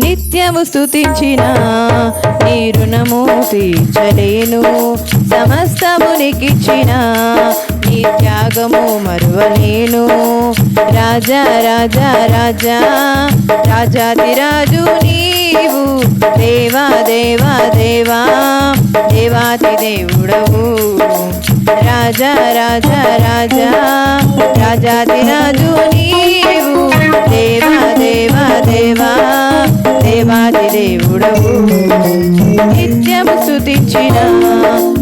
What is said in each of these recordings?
నిత్యము స్థుతించిన నీ రుణము తీర్చలేను. సమస్తమునికిచ్చిన నీ త్యాగము మరువలేను. రాజా రాజా రాజా రాజాదిరాజు నీవు. దేవా దేవా దేవా దేవాతి దేవుడవు. రాజా రాజా రాజా రాజాదిరాజు నీవు. దేవా దేవాది దేవుడవు. నిత్యము స్తుతించిన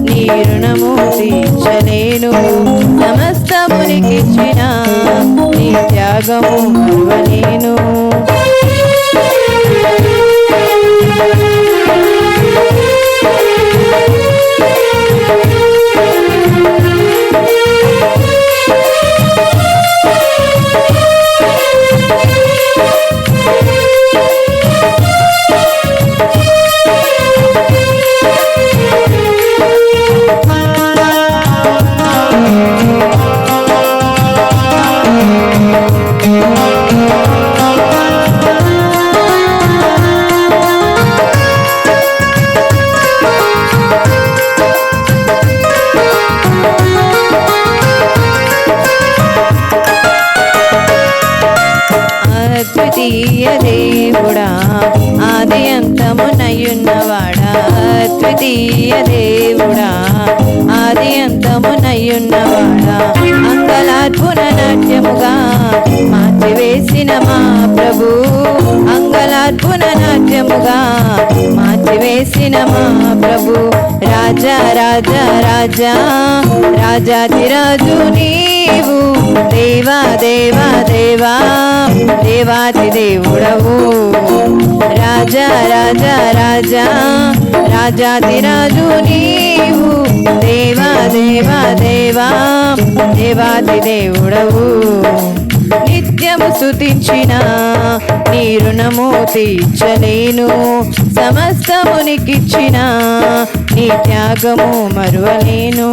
నీ రుణము తీర్చలేను. సమస్తమునికిచ్చిన నీ త్యాగము మరువలేను. అద్వితీయ దేవుడా ఆది అంతమునయున్నవాడా తృతీయ దేవుడా ఆది అంతమునయున్నవాడా అంగలార్పున నాట్యముగా మార్చివేసిన మా ప్రభు అంగలార్పున నాట్యముగా వేసిన మా ప్రభు. రాజా రాజా రాజా. రాజాతిరాజు నీవు. దేవా దేవా దేవా. దేవాతి దేవుడవు. రాజా రాజా రాజా. రాజాతిరాజు నీవు. దేవా దేవా దేవా. దేవాతి దేవుడవు. నిత్యము సుతించిన నీ రుణము తీర్చలేను సమస్తమునికిచ్చిన నీ త్యాగము మరువలేను.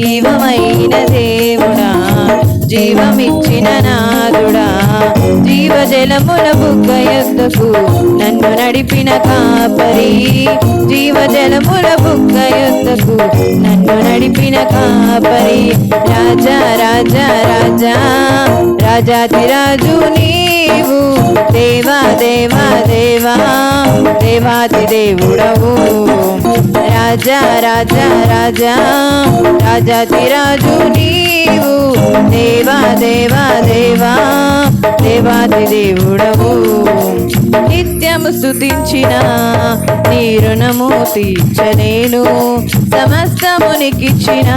జీవమైన దేవుడా జీవమిచ్చిన నాదుడా జీవజలముల బుగ్గ యొద్దకు నన్ను నడిపిన కాపరి. జీవజలముల బుగ్గ యొద్దకు నన్ను నడిపిన కాపరి. రాజా రాజా రాజా రాజాతిరాజు నీవు. దేవా దేవా దేవా. దేవాది దేవుడవు రాజా రాజా రాజా రాజాతిరాజు నీవు దేవా దేవా దేవా దేవాది దేవుడవు నిత్యము స్థుతించిన నీ రుణము తీర్చలేను సమస్తమునికిచ్చిన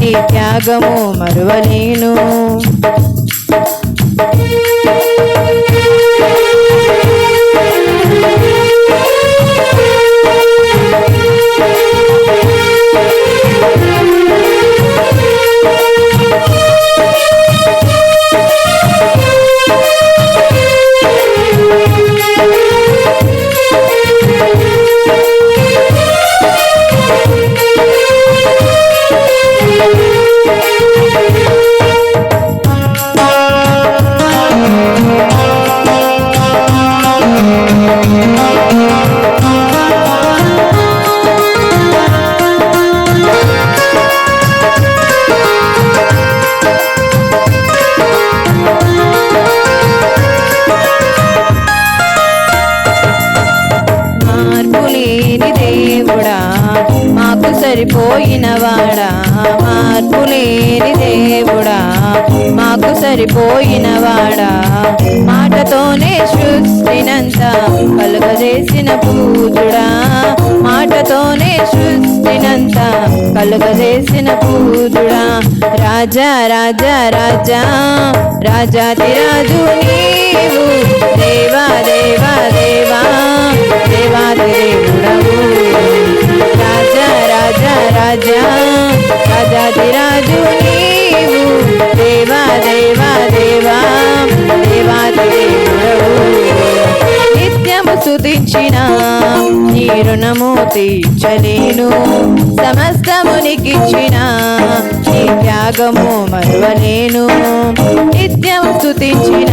నీ త్యాగము మరువలేను। సరిపోయిన సరిపోయినవాడా మార్పు లేని దేవుడా? మాకు సరిపోయినవాడా మాటతోనే సృష్టినంత కలుగజేసిన పూజుడా. మాటతోనే సృష్టినంత కలుగజేసిన పూజుడా. రాజా రాజా రాజా రాజాతి రాజు నీవు. దేవా దేవా దేవా దేవాది దేవా రాజా రాజాది రాజు నీవు. దేవా దేవా దేవా దేవాది నిత్యము స్తుతించిన నీ రుణము తీర్చలేను. సమస్తమునికిచ్చిన నీ త్యాగము మరువలేను. నిత్యము స్తుతించిన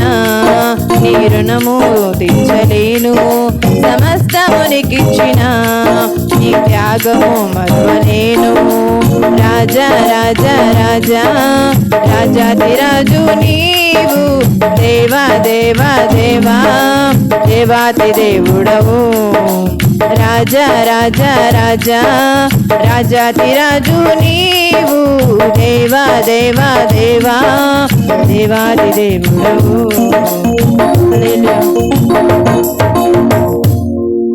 నీ రుణము తీర్చలేను. సమస్తమునికిచ్చిన నీకిచ్చిన నీ త్యాగము మరువలేను రాజా రాజా రాజా రాజాది రాజు నీవు. దేవా దేవా దేవా దేవాతి దేవుడవు. రాజా రాజా రాజా రాజాతి రాజు నీవు. దేవా దేవా దేవా దేవాది దేవుడవు. హల్లెలూయా